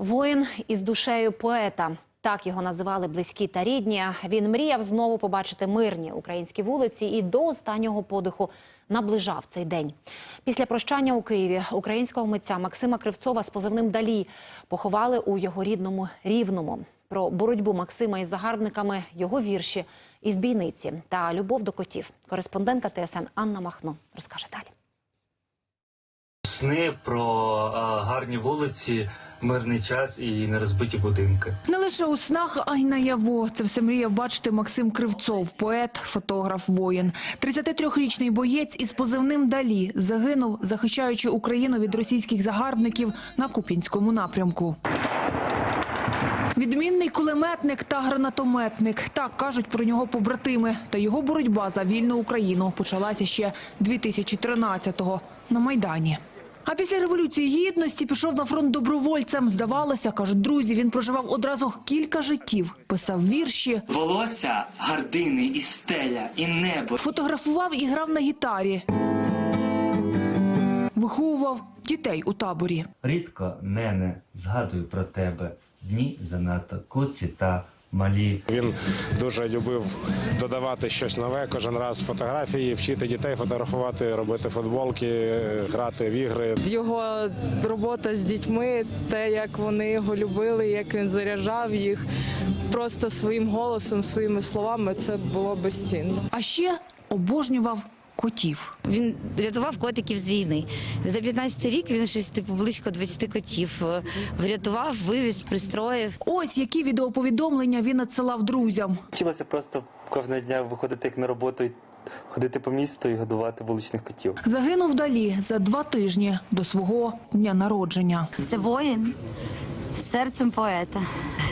Воїн із душею поета. Так його називали близькі та рідні. Він мріяв знову побачити мирні українські вулиці і до останнього подиху наближав цей день. Після прощання у Києві українського митця Максима Кривцова з позивним Далі поховали у його рідному Рівному. Про боротьбу Максима із загарбниками, його вірші із бійниці та любов до котів. Кореспондентка ТСН Анна Махно розкаже далі. Сни про а, гарні вулиці, мирний час і нерозбиті будинки. Не лише у снах, а й наяву. Це все мріяв бачити Максим Кривцов, поет, фотограф, воїн. 33-річний боєць із позивним Далі загинув, захищаючи Україну від російських загарбників на Куп'янському напрямку. Відмінний кулеметник та гранатометник. Так кажуть про нього побратими. Та його боротьба за вільну Україну почалася ще 2013-го на Майдані. А після Революції Гідності пішов на фронт добровольцем. Здавалося, кажуть друзі, він проживав одразу кілька життів, писав вірші, Волосся, гардини і стеля, і небо. фотографував і грав на гітарі. Виховував дітей у таборі. Рідко, нене, згадую про тебе. Дні занадто куці та малі. Він дуже любив додавати щось нове кожен раз фотографії, вчити дітей фотографувати, робити футболки, грати в ігри. Його робота з дітьми, те, як вони його любили, як він заряджав їх просто своїм голосом, своїми словами, це було безцінно. А ще обожнював котів. Він рятував котиків з війни. За 15 рік він щось типу близько 20 котів е, врятував, вивіз, пристроїв. Ось які відеоповідомлення він надсилав друзям. Вчилося просто кожного дня виходити як на роботу, і ходити по місту і годувати вуличних котів. Загинув далі за два тижні до свого дня народження. Це воїн з серцем поета.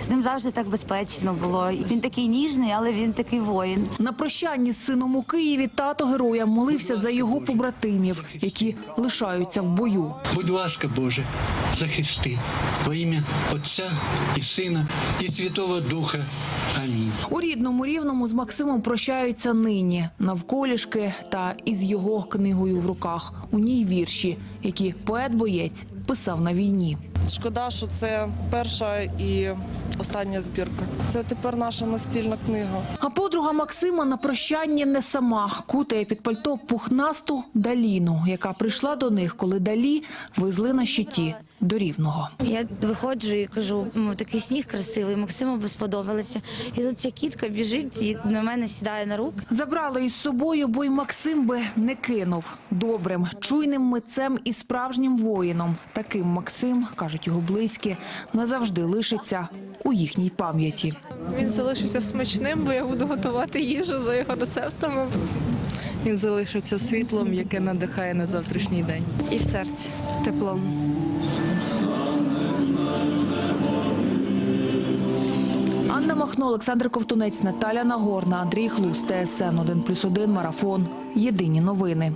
З ним завжди так безпечно було. Він такий ніжний, але він такий воїн. На прощанні з сином у Києві тато героя молився за його побратимів, які лишаються в бою. Будь ласка, Боже, захисти во ім'я Отця і Сина і Святого Духа. Амінь. У рідному рівному з Максимом прощаються нині навколішки та із його книгою в руках. У ній вірші, які поет-боєць писав на війні. Шкода, що це перша і остання збірка. Це тепер наша настільна книга. А подруга Максима на прощанні не сама кутає під пальто пухнасту Даліну, яка прийшла до них, коли Далі везли на щиті до рівного. Я виходжу і кажу, такий сніг красивий, Максиму би сподобалося. І тут ця кітка біжить і на мене сідає на руки. Забрали із собою, бо й Максим би не кинув добрим, чуйним митцем і справжнім воїном. Таким Максим, кажуть його близькі, назавжди лишиться у їхній пам'яті. Він залишиться смачним, бо я буду готувати їжу за його рецептами. Він залишиться світлом, яке надихає на завтрашній день. І в серці теплом. Махно, Олександр Ковтунець, Наталя Нагорна, Андрій Хлус, ТСН 1+,1, Марафон. Єдині новини.